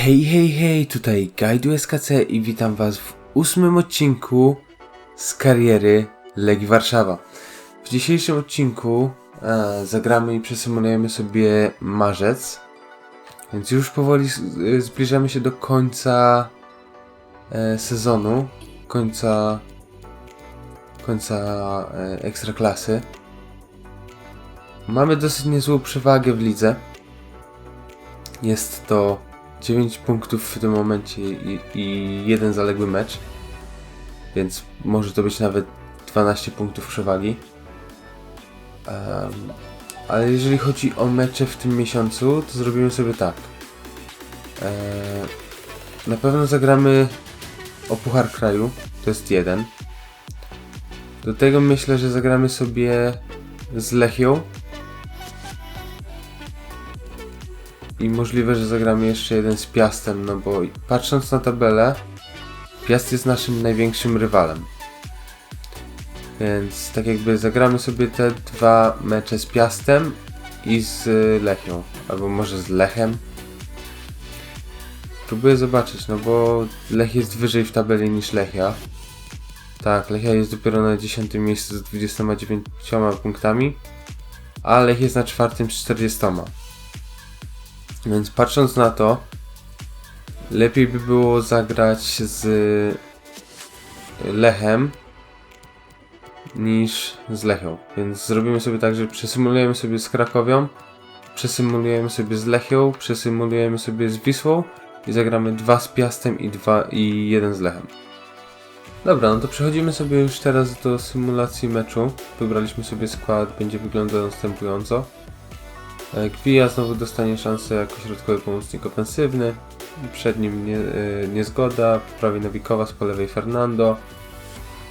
Hej, hej, hej, tutaj Gajdu SKC i witam was w ósmym odcinku z kariery Legii Warszawa. W dzisiejszym odcinku e, zagramy i przesymulujemy sobie marzec, więc już powoli y, zbliżamy się do końca e, sezonu, końca końca e, ekstraklasy. Mamy dosyć niezłą przewagę w lidze. Jest to 9 punktów w tym momencie i, i jeden zaległy mecz. Więc może to być nawet 12 punktów przewagi. Em, ale jeżeli chodzi o mecze w tym miesiącu, to zrobimy sobie tak. E, na pewno zagramy o Puchar Kraju, to jest jeden. Do tego myślę, że zagramy sobie z Lechią. I możliwe, że zagramy jeszcze jeden z Piastem, no bo patrząc na tabelę, Piast jest naszym największym rywalem. Więc tak jakby zagramy sobie te dwa mecze z Piastem i z Lechią. Albo może z Lechem. Próbuję zobaczyć, no bo Lech jest wyżej w tabeli niż Lechia. Tak, Lechia jest dopiero na 10 miejscu z 29 punktami, a Lech jest na czwartym z 40. Więc patrząc na to, lepiej by było zagrać z Lechem niż z Lechią. Więc zrobimy sobie tak, że przesymulujemy sobie z Krakowią, przesymulujemy sobie z Lechią, przesymulujemy sobie z Wisłą i zagramy dwa z Piastem i dwa i jeden z Lechem. Dobra, no to przechodzimy sobie już teraz do symulacji meczu. Wybraliśmy sobie skład, będzie wyglądał następująco. E, Gwija znowu dostanie szansę jako środkowy pomocnik ofensywny. Przed nim nie, e, Niezgoda, po prawej Nowikowas, po lewej Fernando.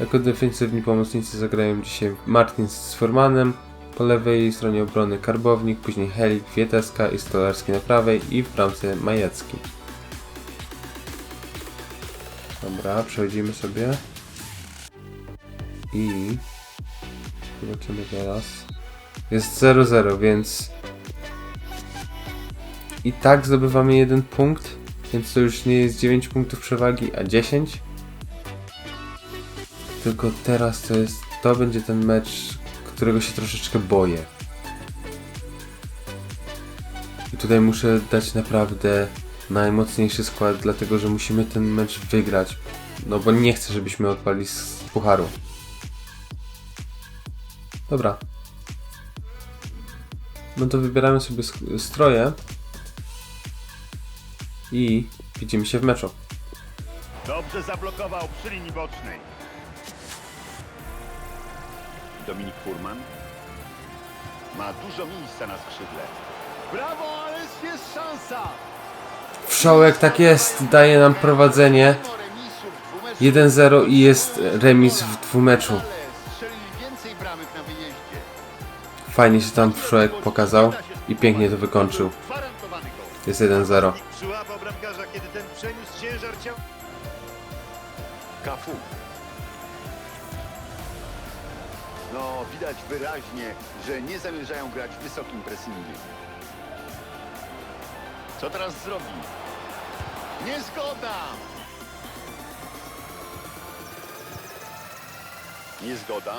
Jako defensywni pomocnicy zagrają dzisiaj Martin z Formanem, po lewej stronie obrony Karbownik, później Helik, Wieteska i Stolarski na prawej i w bramce Majecki. Dobra, przechodzimy sobie. I zobaczymy teraz. Jest 0-0, więc i tak zdobywamy jeden punkt, więc to już nie jest 9 punktów przewagi, a 10. Tylko teraz to jest, to będzie ten mecz, którego się troszeczkę boję. I tutaj muszę dać naprawdę najmocniejszy skład, dlatego że musimy ten mecz wygrać. No bo nie chcę, żebyśmy odpali z pucharu. Dobra. No to wybieramy sobie stroje. I widzimy się w meczu. Dobrze zablokował przy linii bocznej. Dominik Furman ma dużo miejsca na skrzydle. Brawo, ale jest szansa! Wszołek tak jest, daje nam prowadzenie. 1-0 i jest remis w dwumeczu. Fajnie się tam Wszołek pokazał i pięknie to wykończył. Jest 1-0. Bramkarza, kiedy ten przeniósł ciężar ciała. Kafu. No, widać wyraźnie, że nie zamierzają grać w wysokim pressingiem. Co teraz zrobi? Niezgoda! Niezgoda.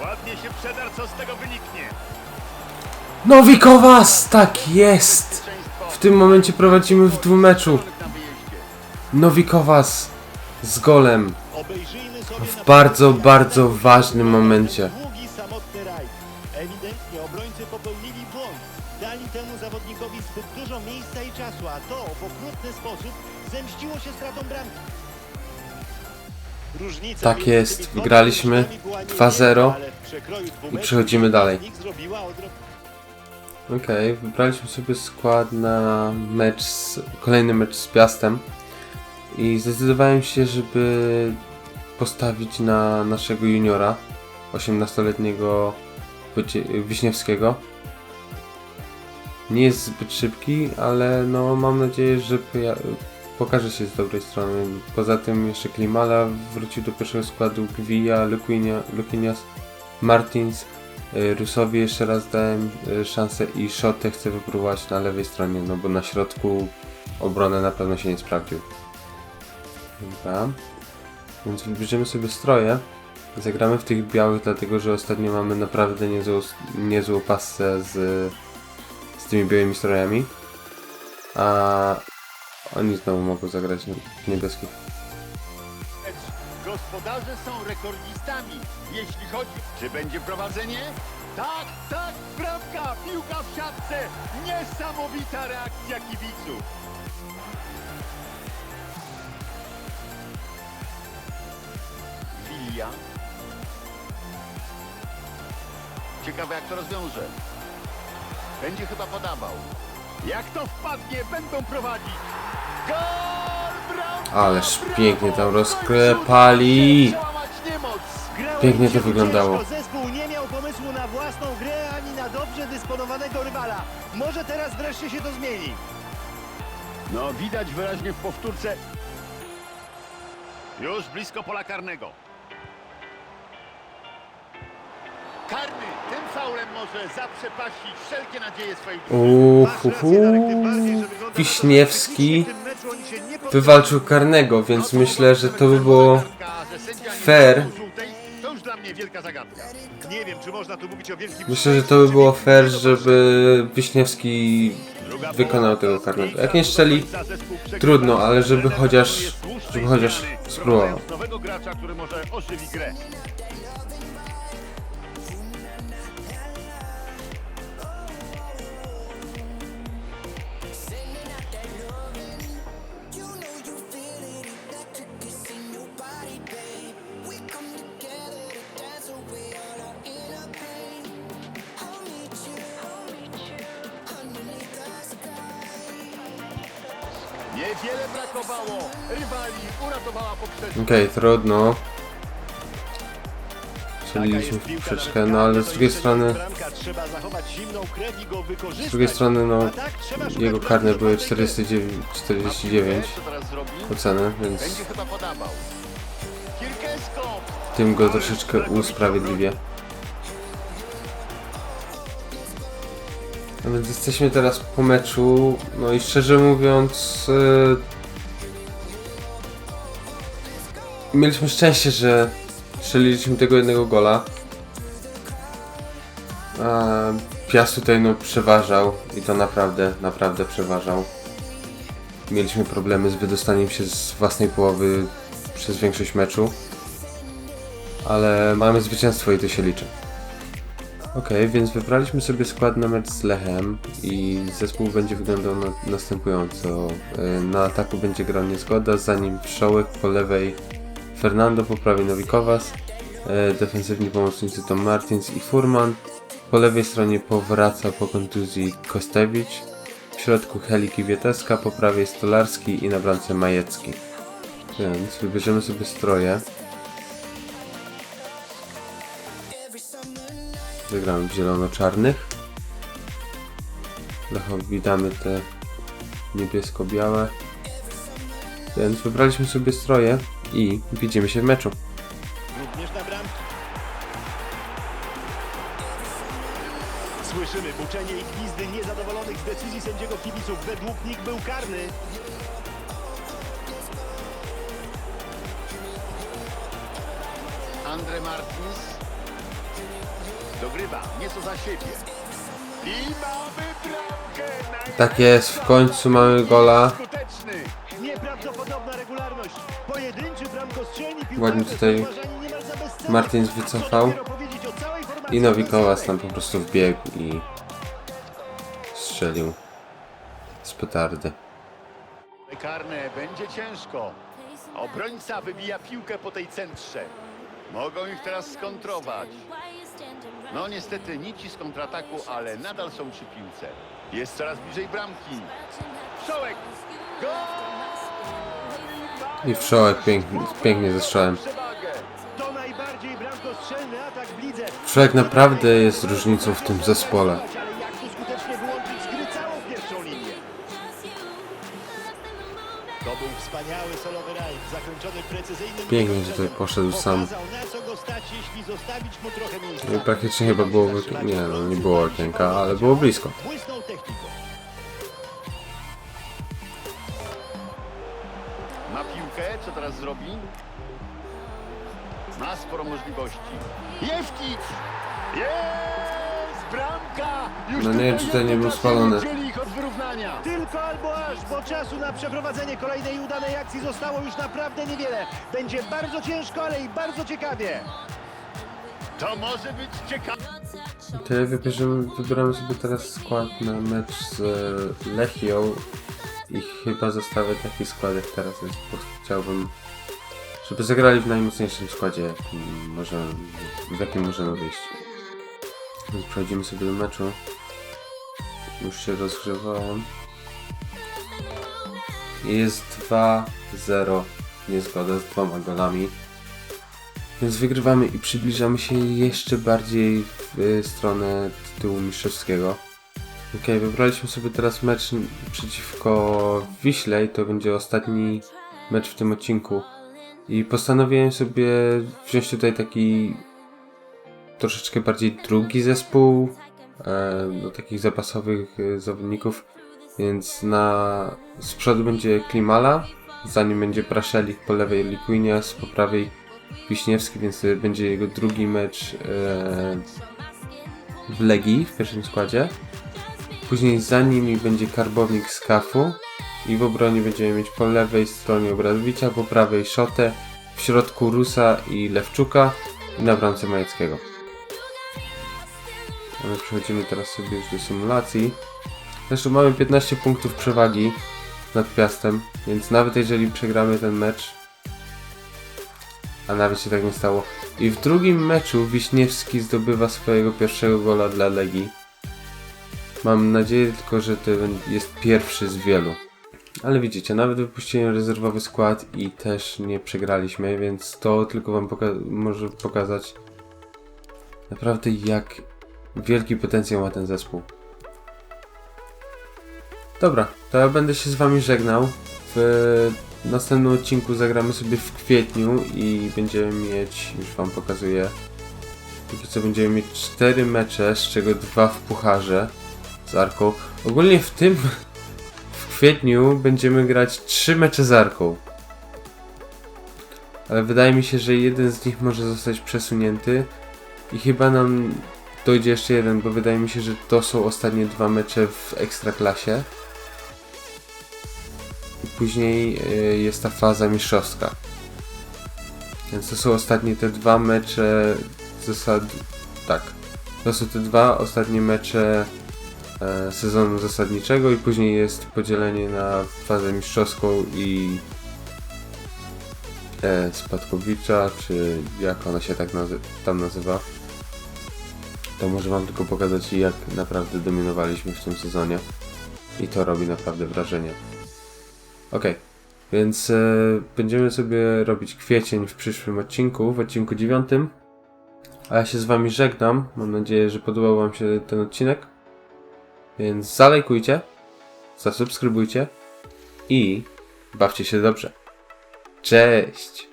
Ładnie się przedar, co z tego wyniknie. Nowikowas! Tak jest! W tym momencie prowadzimy w dwumeczu. Na wyjeździe. Nowikowas z golem. W bardzo, bardzo ważnym momencie. Długi, samotny rajd. Ewidentnie obrońcy popełnili błąd. Dali temu zawodnikowi zbyt dużo miejsca i czasu, a to w okrutny sposób zemściło się stratą bramki. Różnica Tak między jest, tymi wygraliśmy drużynami była 2-0 niewielka, ale w przekroju dwumeczu i przechodzimy dalej. zrobiła Okej, wybraliśmy sobie skład na mecz, z, kolejny mecz z Piastem i zdecydowałem się, żeby postawić na naszego juniora, 18-letniego Wojcie- Wiśniewskiego. Nie jest zbyt szybki, ale no mam nadzieję, że pokaże się z dobrej strony. Poza tym jeszcze Klimala wrócił do pierwszego składu, Gwija, Lukinias, Martins, Rusowi jeszcze raz dałem y, szansę i Shotę chcę wypróbować na lewej stronie, no bo na środku obronę na pewno się nie sprawdził. Dobra. Więc wybierzemy sobie stroje. Zagramy w tych białych, dlatego że ostatnio mamy naprawdę niezłą, niezłą pasę z, z tymi białymi strojami. A oni znowu mogą zagrać niebieskich. Gospodarze są rekordistami, jeśli chodzi... Czy będzie prowadzenie? Tak, tak, bramka, piłka w siatce. Niesamowita reakcja kibiców. Wilia. Ciekawe jak to rozwiąże. Będzie chyba podawał. Jak to wpadnie, będą prowadzić. Gol! Ależ pięknie tam rozklepali. Pięknie to wyglądało. Zespół nie miał pomysłu na własną grę ani na dobrze dysponowanego rywala. Może teraz wreszcie się to zmieni. No widać wyraźnie w powtórce. Już blisko pola karnego. Karny tym faulem może zaprzepaścić wszelkie nadzieje swojej Uuu, Masz wywalczył karnego, więc myślę, że to by było fair. Myślę, że to by było fair, żeby Wiśniewski wykonał tego karnego. Jak nie strzeli, trudno, ale żeby chociaż, żeby chociaż spróbował. Niewiele brakowało. Rywali uratowała. Okej, trudno. Strzeliliśmy w poprzeczkę, no ale z drugiej strony, z drugiej strony, no, tak, jego karne były bramki 49, 49 Co teraz zrobi? oceny, więc tym go troszeczkę usprawiedliwię. A więc jesteśmy teraz po meczu, no i szczerze mówiąc, yy, mieliśmy szczęście, że strzeliliśmy tego jednego gola. A Piast tutaj no przeważał i to naprawdę, naprawdę przeważał. Mieliśmy problemy z wydostaniem się z własnej połowy przez większość meczu. Ale mamy zwycięstwo i to się liczy. Okej, więc wybraliśmy sobie skład na mecz z Lechem i zespół będzie wyglądał na, następująco. Y, Na ataku będzie grał Niezgoda, za nim Wszołek, po lewej Fernando, po prawej Nowikowas, y, defensywni pomocnicy to Martins i Furman, po lewej stronie powraca po kontuzji Kostewicz, w środku Helik i Wieteska, po prawej Stolarski i na bramce Majecki. Więc wybierzemy sobie stroje. Wygramy w zielono-czarnych. Lechowi damy te niebiesko-białe. Więc wybraliśmy sobie stroje i widzimy się w meczu. Również na bramki. Słyszymy buczenie i gwizdy niezadowolonych z decyzji sędziego kibiców. Według nich był karny. Andre Martins. Dogrywa, nieco za siebie. I mamy bramkę! Tak jest, w końcu mamy gola. Skuteczny! Nieprawdopodobna regularność. Pojedynczy bramkostrzelni piłkarze Ładnie tutaj. Martins wycofał. I Nowikowas tam po prostu wbiegł i strzelił z petardy. Karne, będzie ciężko. Obrońca wybija piłkę po tej centrze. Mogą ich teraz skontrować. No niestety nici z kontrataku, ale nadal są przy piłce. Jest coraz bliżej bramki. Szołek! Gol! I Wszołek pięknie, pięknie ze strzałem. Przewagę. To najbardziej bramkostrzelny atak w lidze. Wszołek naprawdę jest różnicą w tym zespole. Ale jak tu skutecznie wyłączyć z gry całą pierwszą linię? To był Wspaniały solowy rajd, zakończony precyzyjnym Pięknie tutaj poszedł sam. Pokazał, i praktycznie chyba było nie, no, nie było okienka, ale było blisko. Ma piłkę, co teraz zrobi? Ma sporo możliwości. Jewkic! Jest! Bramka! Już No nie czy to nie był spalony. Tylko albo aż, bo czasu na przeprowadzenie kolejnej udanej akcji zostało już naprawdę niewiele. Będzie bardzo ciężko, ale i bardzo ciekawie. To może być ciekawe. To wybierzemy, wybieramy sobie teraz skład na mecz z e, Lechią i chyba zostawię taki skład jak teraz, prostu chciałbym, żeby zagrali w najmocniejszym składzie, jakim możemy, w jakim możemy wyjść. Więc przechodzimy sobie do meczu. Już się rozgrzewałem. Jest 2-0 niezgoda z dwoma golami. Więc wygrywamy i przybliżamy się jeszcze bardziej w y, stronę tytułu mistrzowskiego. Ok, wybraliśmy sobie teraz mecz przeciwko Wiśle i to będzie ostatni mecz w tym odcinku. I postanowiłem sobie wziąć tutaj taki troszeczkę bardziej drugi zespół e, do takich zapasowych e, zawodników. Więc na z przodu będzie Klimala, za nim będzie Praszelik po lewej Likuinias, po prawej Wiśniewski, więc będzie jego drugi mecz e, w Legii w pierwszym składzie. Później za nimi będzie Karbownik z Kafu i w obronie będziemy mieć po lewej stronie Obradowicza, po prawej Szotę, w środku Rusa i Lewczuka i na bramce Majeckiego. A my przechodzimy teraz sobie już do symulacji. Zresztą mamy 15 punktów przewagi nad Piastem, więc nawet jeżeli przegramy ten mecz, a nawet się tak nie stało. I w drugim meczu Wiśniewski zdobywa swojego pierwszego gola dla Legii. Mam nadzieję tylko, że to jest pierwszy z wielu. Ale widzicie, nawet wypuściłem rezerwowy skład i też nie przegraliśmy, więc to tylko wam poka- może pokazać naprawdę jak wielki potencjał ma ten zespół. Dobra, to ja będę się z wami żegnał. W następnym odcinku zagramy sobie w kwietniu i będziemy mieć, już wam pokazuję, póki co będziemy mieć 4 mecze, z czego dwa w pucharze z Arką. Ogólnie w tym, w kwietniu będziemy grać 3 mecze z Arką. Ale wydaje mi się, że jeden z nich może zostać przesunięty i chyba nam dojdzie jeszcze jeden, bo wydaje mi się, że to są ostatnie dwa mecze w Ekstraklasie. I później y, jest ta faza mistrzowska. Więc to są ostatnie te dwa mecze zasad... Tak. To są te dwa ostatnie mecze e, sezonu zasadniczego i później jest podzielenie na fazę mistrzowską i e, Spadkowicza, czy jak ona się tak nazy tam nazywa. To może wam tylko pokazać jak naprawdę dominowaliśmy w tym sezonie. I to robi naprawdę wrażenie. Ok, więc e, będziemy sobie robić kwiecień w przyszłym odcinku, w odcinku dziewiątym. A ja się z wami żegnam. Mam nadzieję, że podobał wam się ten odcinek. Więc zalajkujcie, zasubskrybujcie i bawcie się dobrze. Cześć!